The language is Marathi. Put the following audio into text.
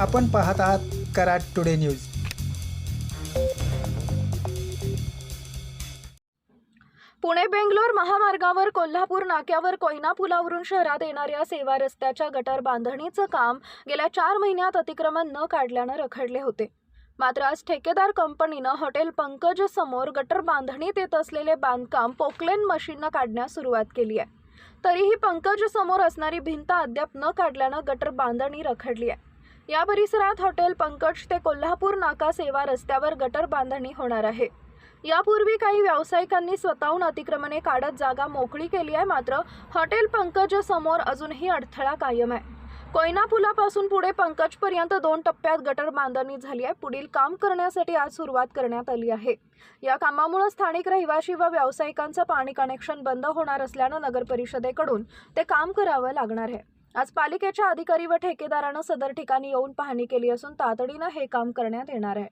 आपण पाहत आहात कराड टुडे न्यूज. पुणे बेंगलोर महामार्गावर कोल्हापूर नाक्यावर कोयना पुलावरून शहरात येणाऱ्या सेवा रस्त्याच्या गटर बांधणीचं काम गेल्या चार महिन्यात अतिक्रमण न काढल्यानं रखडले होते. मात्र आज ठेकेदार कंपनीनं हॉटेल पंकज समोर गटर बांधणीत येत असलेले बांधकाम पोकलेन मशीननं काढण्यास सुरुवात केली आहे. तरीही पंकज समोर असणारी भिंत अद्याप न काढल्यानं गटर बांधणी रखडली आहे. या परिसरात हॉटेल पंकज ते कोल्हापूर नाका सेवा रस्त्यावर गटर बांधणी होणार आहे. यापूर्वी काही व्यावसायिकांनी स्वतःहून अतिक्रमणे काढत जागा मोकळी केली आहे मात्र हॉटेल पंकज समोर अजूनही अडथळा कायम आहे. कोयना पुलापासून पुढे पंकजपर्यंत दोन टप्प्यात गटर बांधणी झाली आहे. पुढील काम करण्यासाठी आज सुरुवात करण्यात आली आहे. या कामामुळे स्थानिक रहिवासी व व्यावसायिकांचं पाणी कनेक्शन बंद होणार असल्यानं नगर परिषदेकडून ते काम करावं लागणार आहे. आज पालिकेच्या अधिकारी व ठेकेदारानं सदर ठिकाणी येऊन पाहणी केली असून तातडीनं हे काम करण्यात येणार आहे.